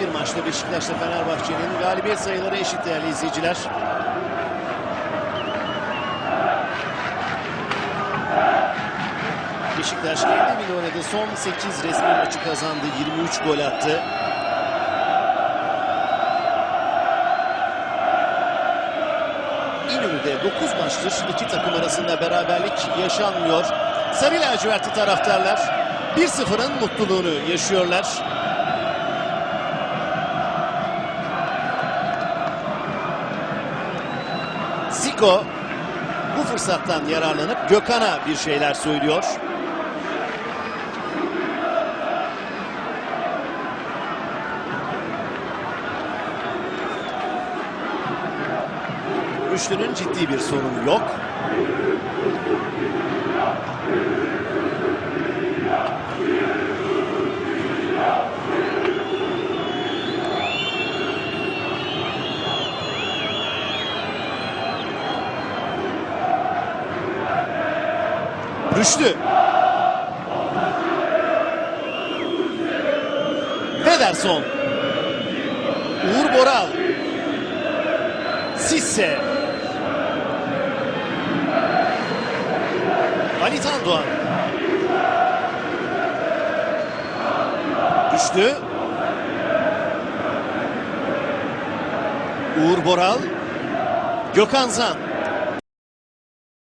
bir maçta Beşiktaş'la Fenerbahçe'nin galibiyet sayıları eşit değerli izleyiciler. Beşiktaş kendi evinde oynadı. Son 8 resmi maçı kazandı. 23 gol attı. İnönü'de 9 maçtır iki takım arasında beraberlik yaşanmıyor. Sarı lacivertli taraftarlar 1-0'ın mutluluğunu yaşıyorlar. Zico bu fırsattan yararlanıp Gökhan'a bir şeyler söylüyor. Rüştü'nün ciddi bir sorunu yok. Rüştü. Pederson. Uğur Boral. Sisse. Ali Tandoğan. Düştü. Uğur Boral. Gökhan Zan.